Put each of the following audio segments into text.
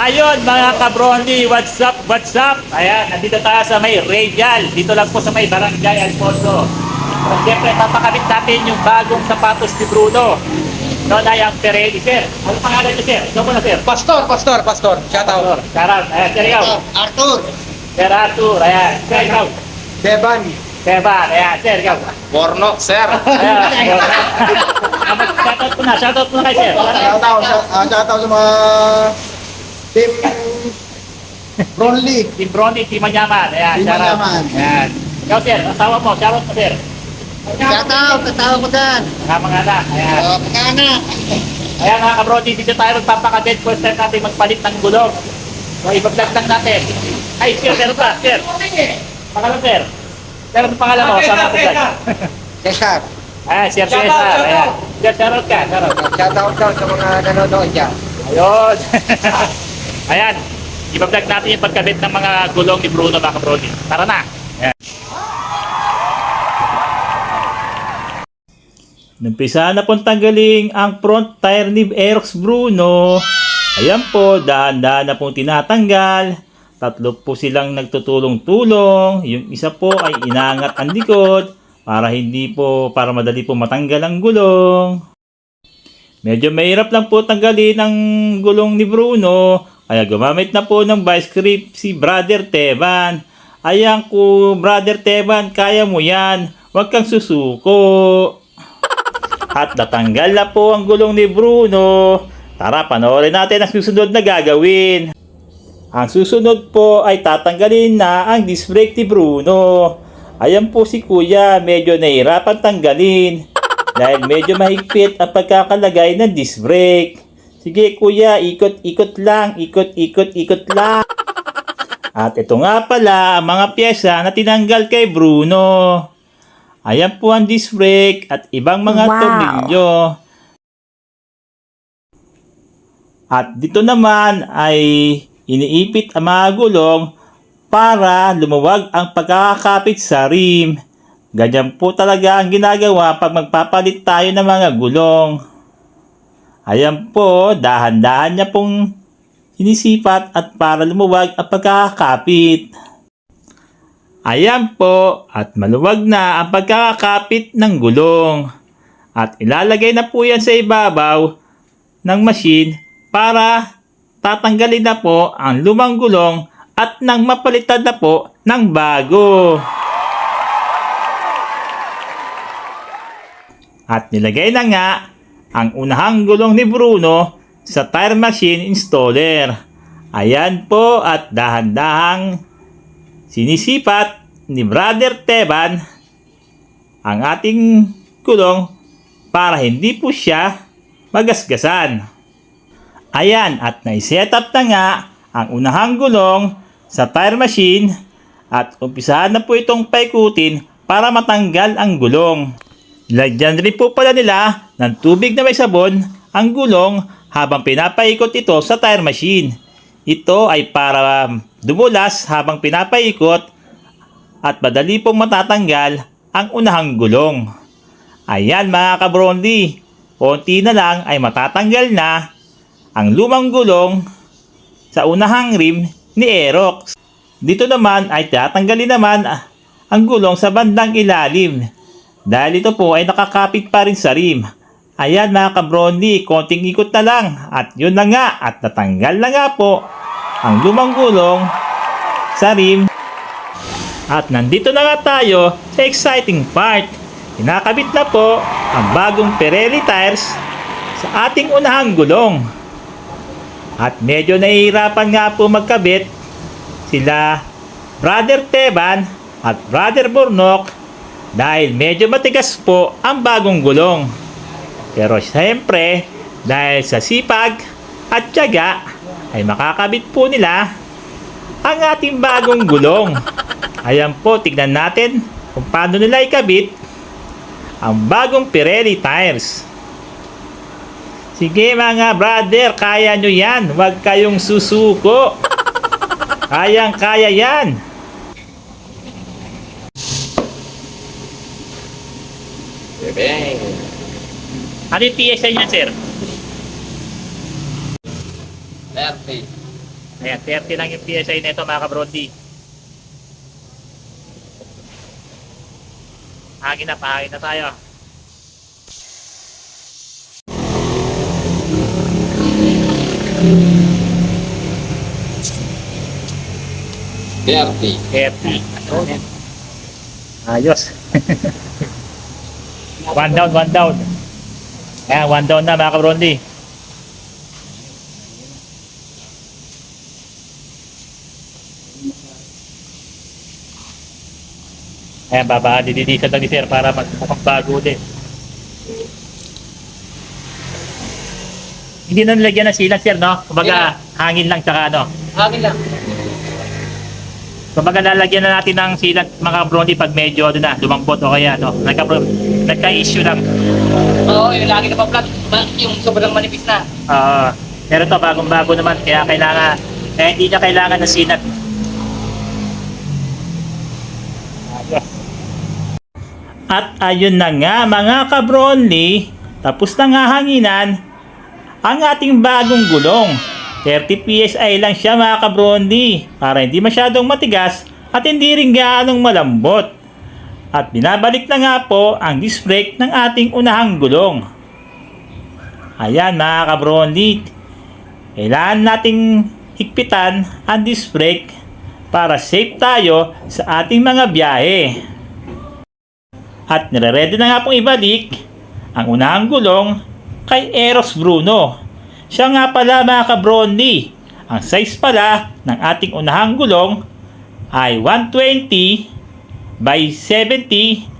Ayun mga kabrondi, what's up, what's up? Ayan, nandito tayo sa may Radial. Dito lang po sa may Barangay Alfonso. So, Siyempre, papakabit natin yung bagong sapatos ni Bruno. No, na yung Pirelli, sir. Ano pangalan niyo, sir? Ikaw muna, sir. Pastor, pastor, pastor. Shout out. Karan, ayan, sir, ikaw. Arthur. Sir Arthur, ayan. Sir, ikaw. Devan. Sir Van, ayan, sir, ikaw. Borno, sir. Ayan, shoutout ko na, shoutout ko na kay sir. Shout out, shout ah, shout out sa mga team Bronly. Si Brony, si Manyaman. Ayan, shoutout. Manyaman. Ayan. Ikaw, sir, asawa mo, shoutout mo, sir. Shout out, tatawa ko dyan. Mga mga anak, ayan. Uh, pagkaanak. Ayan mga kabrodi, dito tayo magpapakabit. First time natin magpalit ng gulong. So, ibablog lang natin. Ay, sir, meron pa, sir. Pangalan, sir. Sir, ano pangalan mo? Sama ko dyan. Cesar. Ayan, sir Cesar. Ayan. Sir, shoutout ka, shoutout. Shout out daw sa mga nanonood dyan. Ayun. Ayan. Ibablog natin yung pagkabit ng mga gulong ni Bruno mga kabrodi. Tara na. Ayan. Numpisa na pong tanggaling ang front tire ni Aerox Bruno. Ayan po, dahan-dahan na pong tinatanggal. Tatlo po silang nagtutulong-tulong. Yung isa po ay inangat ang likod para hindi po, para madali po matanggal ang gulong. Medyo mahirap lang po tanggalin ang gulong ni Bruno. Kaya gumamit na po ng vice grip si Brother Teban. Ayan ko, Brother Teban, kaya mo yan. Huwag kang susuko. At natanggal na po ang gulong ni Bruno. Tara, panoorin natin ang susunod na gagawin. Ang susunod po ay tatanggalin na ang disc brake ni Bruno. Ayan po si Kuya, medyo nahirapan tanggalin. Dahil medyo mahigpit ang pagkakalagay ng disc brake. Sige Kuya, ikot-ikot lang, ikot-ikot-ikot lang. At ito nga pala ang mga pyesa na tinanggal kay Bruno. Ayan po ang disc brake at ibang mga Wow. tornilyo. At dito naman ay iniipit ang mga gulong para lumuwag ang pagkakakapit sa rim. Ganyan po talaga ang ginagawa pag magpapalit tayo ng mga gulong. Ayan po, dahan-dahan niya pong sinisipat at para lumuwag ang pagkakakapit. Ayan po, at maluwag na ang pagkakakapit ng gulong. At ilalagay na po yan sa ibabaw ng machine para tatanggalin na po ang lumang gulong at nang mapalitan na po ng bago. At nilagay na nga ang unahang gulong ni Bruno sa tire machine installer. Ayan po at dahan-dahang sinisipat ni Brother Teban ang ating gulong para hindi po siya magasgasan. Ayan, at naiset up na nga ang unahang gulong sa tire machine at umpisahan na po itong paikutin para matanggal ang gulong. Lagyan rin po pala nila ng tubig na may sabon ang gulong habang pinapaikot ito sa tire machine. Ito ay para dumulas habang pinapaikot at madali pong matatanggal ang unahang gulong. Ayan mga kabrondi, konti na lang ay matatanggal na ang lumang gulong sa unahang rim ni Aerox. Dito naman ay tatanggalin naman ang gulong sa bandang ilalim dahil ito po ay nakakapit pa rin sa rim. Ayan mga kabrondi, konting ikot na lang at yun na nga at natanggal na nga po ang lumang gulong sa rim. At nandito na nga tayo sa exciting part. Kinakabit na po ang bagong Pirelli tires sa ating unahang gulong. At medyo nahihirapan nga po magkabit sila Brother Teban at Brother Burnok dahil medyo matigas po ang bagong gulong. Pero siyempre, dahil sa sipag at tiyaga, ay makakabit po nila ang ating bagong gulong. Ayan po, tignan natin kung paano nila ikabit ang bagong Pirelli tires. Sige mga brother, kaya nyo yan. Huwag kayong susuko. Kayang kaya yan. Bebeng. Ano yung PSI niya, sir? 30. Ayan, 30 lang yung PSI nito mga kabrondi. Hangin na, pahangin na tayo. Dirty. 30. Ayos. one down, one down. Ayan, one down na mga kabrondi. Ayan, baba, dididisa lang ni sir para mag magbago din. Hindi na nilagyan ng silang sir, no? Kumbaga, hangin lang tsaka ano. Hangin lang. Kumbaga lalagyan na natin ng silat mga brony pag medyo ano na, lumambot o kaya no, nagka, nagka-issue lang. Oo, yung lagi na pa-flat. Ma- Yung sobrang manipis na. Ah, pero to bagong bago naman kaya kailangan kaya hindi niya kailangan ng silat. At ayun na nga mga kabronly, tapos na nga hanginan ang ating bagong gulong. 30 PSI lang siya mga kabronly para hindi masyadong matigas at hindi rin gaanong malambot. At binabalik na nga po ang disc brake ng ating unahang gulong. Ayan mga kabronly, kailangan nating higpitan ang disc brake para safe tayo sa ating mga biyahe. At nire-ready na nga pong ibalik ang unahang gulong kay Eros Bruno. Siya nga pala mga kabronly. Ang size pala ng ating unahang gulong ay 120 by 70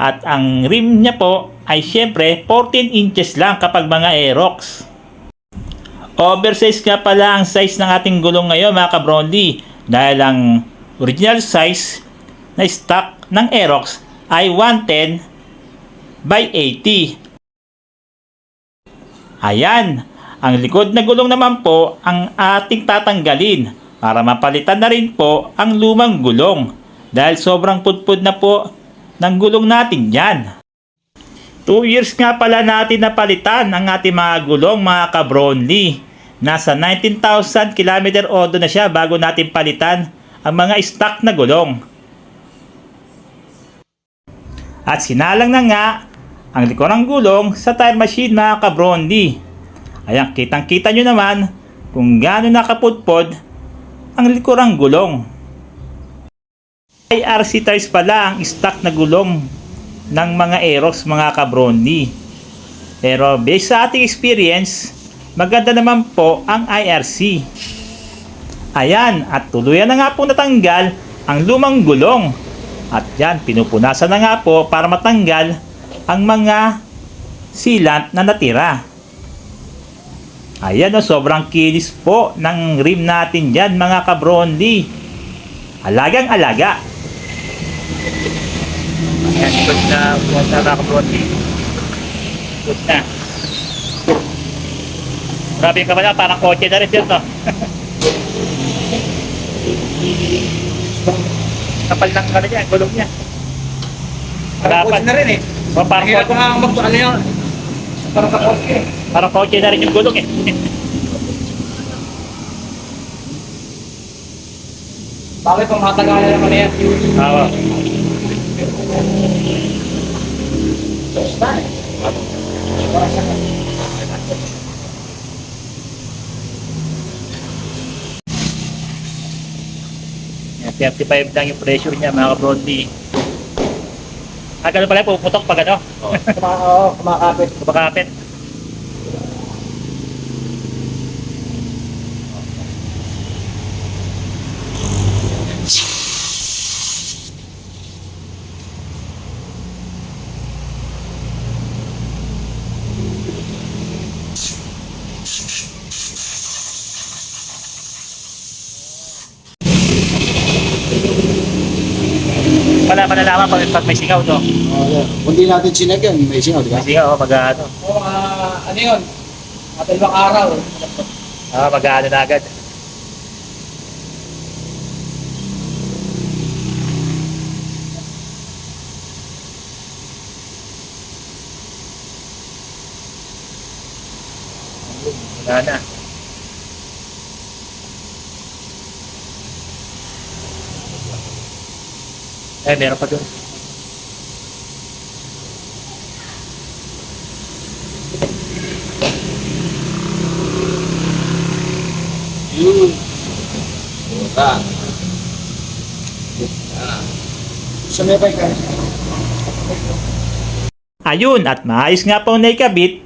at ang rim niya po ay syempre 14 inches lang kapag mga Aerox. Oversize nga pala ang size ng ating gulong ngayon mga kabronly dahil ang original size na stock ng Aerox ay 110 by 80. Ayan, ang likod na gulong naman po ang ating tatanggalin para mapalitan na rin po ang lumang gulong dahil sobrang pudpud na po ng gulong natin yan. 2 years nga pala natin napalitan ang ating mga gulong mga kabronly. Nasa 19,000 km odo na siya bago natin palitan ang mga stock na gulong. At sinalang na nga ang likod ng gulong sa tire machine mga kabrondi. Ayan, kitang kita nyo naman kung gaano nakapudpod ang likod ng gulong. IRC tires pala ang stock na gulong ng mga Aerox mga kabrondi. Pero based sa ating experience, maganda naman po ang IRC. Ayan, at tuluyan na nga po natanggal ang lumang gulong. At yan, pinupunasan na nga po para matanggal ang mga silant na natira. Ayan o, sobrang kinis po ng rim natin dyan mga kabrondi. Alagang alaga. Ayan, good na po sa mga kabrondi. Good na. Grabe yung kapala, parang kotse na rin sir, no? Kapal ng ano niya, gulong niya. Dapat. na rin eh. O, parang Mahirap kotse, nga mag ano yun. Parang kapotke. parang kotse na rin yung gulong eh. Bakit pang matagalan naman yan? Oo. Yan, 35 lang yung pressure niya mga kabrondi. Ah, ganun pala, puputok pag ano, Oo, kumakapit. kumakapit. Wala pa nalaman pag, pag may singaw, no? Oo, yan. Kung di natin sinag yan, may singaw, di ba? May singaw, pag ano, Oo, mga ano yun? Mga dalawang araw. ah, mag ano na agad. Wala na. Eh, meron pa doon. Yun. Mura. Sa may bike ka. Ayun at maayos nga po na ikabit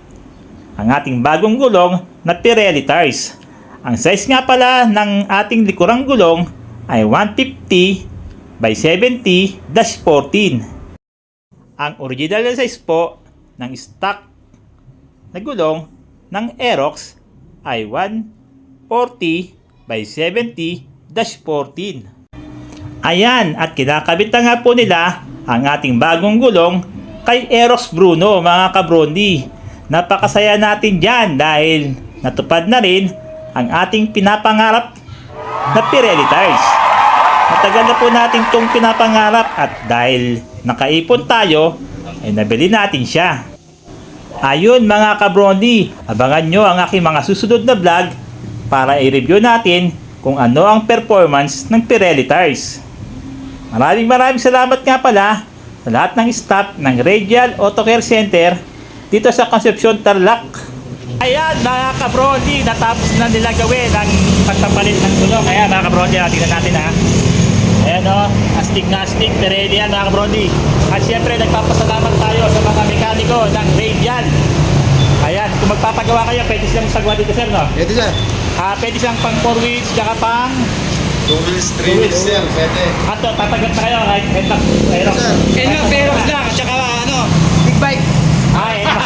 ang ating bagong gulong na Pirelli tires. Ang size nga pala ng ating likurang gulong ay 150 by 70-14. Ang original na size po ng stock na gulong ng Aerox ay 140 by 70-14. Ayan, at kinakabit na nga po nila ang ating bagong gulong kay Eros Bruno, mga kabrondi. Napakasaya natin dyan dahil natupad na rin ang ating pinapangarap na Pirelli tires. Matagal na po natin itong pinapangarap at dahil nakaipon tayo, ay nabili natin siya. Ayun mga kabrondi, abangan nyo ang aking mga susunod na vlog para i-review natin kung ano ang performance ng Pirelli tires. Maraming maraming salamat nga pala sa lahat ng staff ng Radial Auto Care Center dito sa Concepcion Tarlac. Ayan mga kabrodi, natapos na nila gawin ang pagpapalit ng gulong. Ayan mga kabrodi, tingnan natin ha. Ayan o, astig na astig, Pirelli yan mga kabrodi. At syempre nagpapasalamat tayo sa mga mekaniko ng Radial. Ayan, kung magpapagawa kayo, pwede silang sagwa dito sir no? Pwede sir. Ah, pwede silang pang 4 wheels, tsaka pang Two wheels, three wheels sir. Pwede. Ato, tapagat na kayo pero Sir. Eh, no, Ferox lang. Tsaka ano.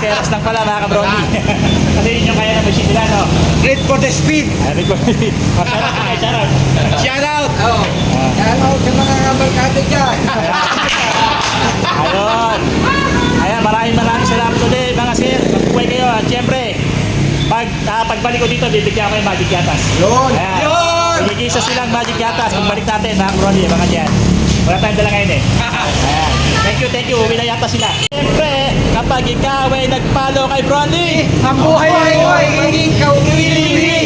Maseras lang pala mga kabroni. Kasi yun yung kaya ng machine nila, no? Great for the speed. Sabi ko, maseras ay charot. Shout out. Oo. Shout out sa mga kabarkada dyan. Ayun. Ayan, maraming maraming salamat ulit mga sir. Magpuhay kayo. At syempre, pag, ah, pagbalik ko dito, bibigyan ko yung Magic Yatas. Yun. Ayan. Yun! Bigigisa silang Magic Yatas. Pagbalik natin, mga kabroni, mga dyan. Wala tayong dala ngayon eh. Ayan. Thank you, thank you. Uwi na yata sila. Siyempre, kapag ikaw ay nag-follow kay Broly, Ang buhay ay magiging kauwiling